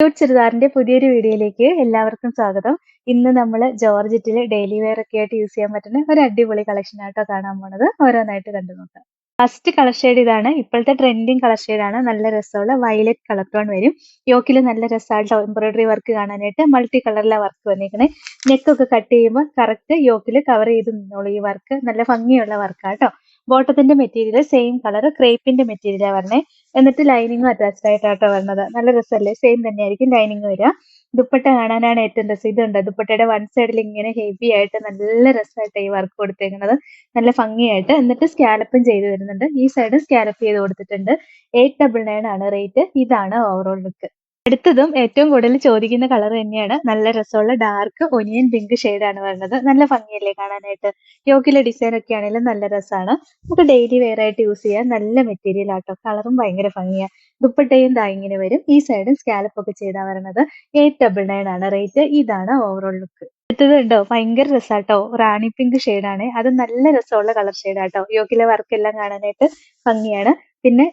Cute ചുരിദാറിന്റെ പുതിയൊരു വീഡിയോയിലേക്ക് എല്ലാവർക്കും സ്വാഗതം. ഇന്ന് നമ്മൾ ജോർജറ്റിൽ ഡെയിലി വെയർ ഒക്കെ ആയിട്ട് യൂസ് ചെയ്യാൻ പറ്റുന്ന ഒരു അടിപൊളി കളക്ഷൻ ആയിട്ടോ കാണാൻ പോണത്. ഓരോന്നായിട്ട് കണ്ടു നോക്കാം. ഫസ്റ്റ് കളർ ഷെയ്ഡ് ഇതാണ്. ഇപ്പോഴത്തെ ട്രെൻഡിങ് കളർ ഷെയ്ഡാണ് നല്ല രസമുള്ള വയലറ്റ് കളർ ടോൺ വരും. യോക്കിൽ നല്ല രസമായിട്ട് എംബ്രോയിഡറി വർക്ക് കാണാനായിട്ട് മൾട്ടി കളറിലെ വർക്ക് വന്നിരിക്കണേ നെക്കൊക്കെ കട്ട് ചെയ്യുമ്പോൾ കറക്റ്റ് യോക്കിൽ കവർ ചെയ്ത് നിന്നോളൂ ഈ വർക്ക് നല്ല ഭംഗിയുള്ള വർക്കാട്ടോ ബോട്ടത്തിന്റെ മെറ്റീരിയൽ സെയിം കളർ ക്രേപ്പിന്റെ മെറ്റീരിയലാണ് വരണേ. എന്നിട്ട് ലൈനിങ്ങും അറ്റാച്ച്ഡ് ആയിട്ടാട്ടോ വരുന്നത് നല്ല രസമല്ലേ? സെയിം തന്നെയായിരിക്കും ലൈനിങ് വരിക. ദുപ്പട്ട കാണാനാണ് ഏറ്റവും രസം. ഇതുണ്ട്. ദുപ്പട്ടയുടെ വൺ സൈഡിൽ ഇങ്ങനെ ഹെവി ആയിട്ട് നല്ല രസമായിട്ട് ഈ വർക്ക് കൊടുത്തേക്കുന്നത്. നല്ല ഭംഗിയായിട്ട്. എന്നിട്ട് സ്കാലപ്പും ചെയ്ത് തരുന്നുണ്ട്. ഈ സൈഡ് സ്കാലപ്പ് ചെയ്ത് കൊടുത്തിട്ടുണ്ട്. എയ്റ്റ് ഡബിൾ നയൻ ആണ് റേറ്റ് ഇതാണ് ഓവറോൾ ലുക്ക് അടുത്തതും ഏറ്റവും കൂടുതൽ ചോദിക്കുന്ന കളർ തന്നെയാണ്. നല്ല രസമുള്ള ഡാർക്ക് ഒനിയൻ പിങ്ക് ആണ് വരുന്നത്. നല്ല ഭംഗിയല്ലേ കാണാനായിട്ട്? യോക്കിലെ ഡിസൈൻ ഒക്കെ ആണെങ്കിലും നല്ല രസമാണ്. നമുക്ക് ഡെയിലി വെയർ ആയിട്ട് യൂസ് ചെയ്യാൻ നല്ല മെറ്റീരിയൽ ആട്ടോ. കളറും ഭയങ്കര ഭംഗിയാണ് ദുപ്പട്ടയും ദാ ഇങ്ങനെ വരും. ഈ സൈഡും സ്കാലപ്പ് ഒക്കെ ചെയ്താൽ വരുന്നത് എയ്റ്റ് ഡബിൾ നയൻ ആണ്. റേറ്റ് ഇതാണ് ഓവറോൾ ലുക്ക് അടുത്തത് ഉണ്ടോ ഭയങ്കര രസാട്ടോ. റാണി പിങ്ക് ആണ്. അത് നല്ല രസമുള്ള കളർ ഷെയ്ഡാട്ടോ യോഗിലെ വർക്ക് എല്ലാം കാണാനായിട്ട് ഭംഗിയാണ്. പിന്നെ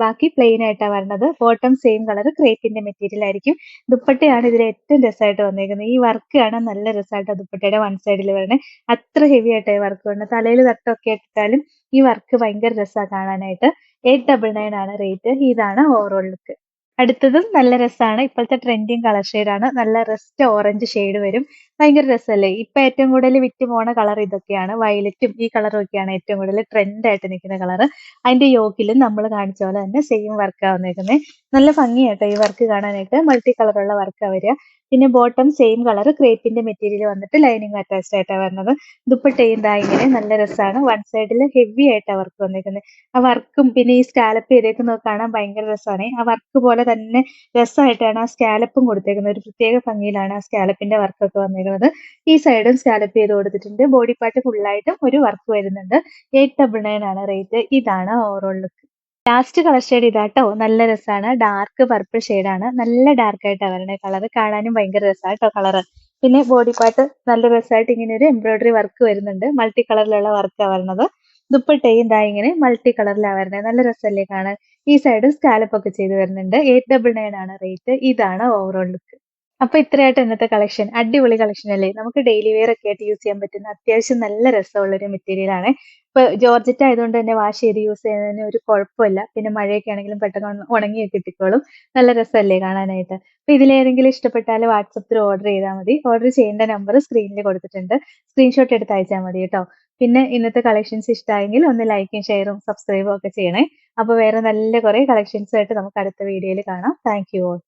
ബാക്കി പ്ലെയിൻ ആയിട്ടാണ് വരുന്നത് ബോട്ടം സെയിം കളർ ക്രേപ്പിന്റെ മെറ്റീരിയൽ ആയിരിക്കും. ദുപ്പട്ടയാണ് ഇതിൽ ഏറ്റവും രസമായിട്ട് വന്നേക്കുന്നത് ഈ വർക്ക് ആണ് നല്ല രസമായിട്ട് ദുപ്പട്ടയുടെ വൺ സൈഡിൽ വരണേ. അത്ര ഹെവി ആയിട്ടാണ് വർക്ക് വരുന്നത് തലയിൽ തട്ടൊക്കെ ഇട്ടാലും ഈ വർക്ക് ഭയങ്കര രസമാണ് കാണാനായിട്ട്. എയ്റ്റ് ഡബിൾ നയൻ ആണ് റേറ്റ് ഇതാണ് ഓവറോൾ ലുക്ക് അടുത്തതും നല്ല രസമാണ് ഇപ്പോഴത്തെ ട്രെൻഡിങ് കളർ ഷെയ്ഡാണ് നല്ല റെസ്റ്റ് ഓറഞ്ച് ഷെയ്ഡ് വരും. ഭയങ്കര രസമല്ലേ ഇപ്പൊ ഏറ്റവും കൂടുതൽ വിറ്റ് പോണ കളർ ഇതൊക്കെയാണ് വയലറ്റും ഈ കളറും ഒക്കെയാണ് ഏറ്റവും കൂടുതൽ ട്രെൻഡ് ആയിട്ട് നിൽക്കുന്ന കളർ അതിന്റെ യോക്കിലും നമ്മൾ കാണിച്ച പോലെ തന്നെ സെയിം വർക്കാണ് വന്നേക്കുന്നത് നല്ല ഭംഗിയാട്ടോ ഈ വർക്ക് കാണാനായിട്ട്. മൾട്ടി കളറുള്ള വർക്കാണ് വരിക. പിന്നെ ബോട്ടം സെയിം കളർ ക്രേപ്പിന്റെ മെറ്റീരിയൽ വന്നിട്ട് ലൈനിങ് അറ്റാച്ച്ഡ് ആയിട്ടാണ് വരുന്നത് ദുപ്പട്ടയും ദാ ഇങ്ങനെ നല്ല രസമാണ് വൺ സൈഡിൽ ഹെവി ആയിട്ടാണ് വർക്ക് വന്നിരിക്കുന്നത് ആ വർക്കും പിന്നെ ഈ സ്കാലപ്പ് ചെയ്തേക്കുന്നത് കാണാൻ ഭയങ്കര രസമാണ് ആ വർക്ക് പോലെ തന്നെ രസമായിട്ടാണ് ആ സ്കാലപ്പും കൊടുത്തേക്കുന്നത്. ഒരു പ്രത്യേക ഭംഗിയിലാണ് ആ സ്കാലപ്പിന്റെ വർക്കൊക്കെ വന്നിരിക്കുന്നത് ഈ സൈഡും സ്കാലപ്പ് ചെയ്ത് കൊടുത്തിട്ടുണ്ട്. ബോഡി പാർട്ട് ഫുള്ളായിട്ടും ഒരു വർക്ക് വരുന്നുണ്ട്. എയ്റ്റ് ഡബിൾ നയൻ ആണ് റേറ്റ് ഇതാണ് overall look last colour shade ഇതാട്ടോ. നല്ല രസമാണ് ഡാർക്ക് പർപ്പിൾ ആണ്. നല്ല ഡാർക്ക് ആയിട്ടാണ് വരണത് കളർ കാണാനും ഭയങ്കര രസമാണ് കളർ പിന്നെ ബോഡി പാർട്ട് നല്ല രസമായിട്ട് ഇങ്ങനെ ഒരു എംബ്രോയിഡറി വർക്ക് വരുന്നുണ്ട്. മൾട്ടി കളറിലുള്ള വർക്കാണ് വരുന്നത് ദുപ്പട്ടയും ഇതാ ഇങ്ങനെ മൾട്ടി കളറിലാണ് വരുന്നത് നല്ല രസമല്ലേ കാണാൻ. ഈ സൈഡ് സ്കാലപ്പ് ഒക്കെ ചെയ്ത് വരുന്നുണ്ട്. എയ്റ്റ് ഡബിൾ നയൻ ആണ് റേറ്റ് ഇതാണ് ഓവറോൾ ലുക്ക് അപ്പൊ ഇത്രയായിട്ട് ഇന്നത്തെ കളക്ഷൻ അടിപൊളി കളക്ഷൻ അല്ലേ? നമുക്ക് ഡെയിലി വെയർ ഒക്കെ ആയിട്ട് യൂസ് ചെയ്യാൻ പറ്റുന്ന അത്യാവശ്യം നല്ല രസമുള്ള ഒരു മെറ്റീരിയൽ ആണ്. ഇപ്പൊ ജോർജറ്റ് ആയതുകൊണ്ട് തന്നെ വാഷ് ചെയ്ത് യൂസ് ചെയ്യുന്നതിന് ഒരു കുഴപ്പമില്ല. പിന്നെ മഴയൊക്കെ ആണെങ്കിലും പെട്ടെന്ന് ഉണങ്ങി കിട്ടിക്കോളും. നല്ല രസമല്ലേ കാണാനായിട്ട്. അപ്പൊ ഇതിലേതെങ്കിലും ഇഷ്ടപ്പെട്ടാൽ വാട്സപ്പിൽ ഓർഡർ ചെയ്താൽ മതി. ഓർഡർ ചെയ്യേണ്ട നമ്പർ സ്ക്രീനിൽ കൊടുത്തിട്ടുണ്ട്. സ്ക്രീൻഷോട്ട് എടുത്ത് അയച്ചാൽ മതി കേട്ടോ. പിന്നെ ഇന്നത്തെ കളക്ഷൻസ് ഇഷ്ടമായെങ്കിൽ ഒന്ന് ലൈക്കും ഷെയറും സബ്സ്ക്രൈബും ഒക്കെ ചെയ്യണേ. അപ്പൊ വേറെ നല്ല കുറെ കളക്ഷൻസ് ആയിട്ട് നമുക്ക് അടുത്ത വീഡിയോയിൽ കാണാം. Thank you all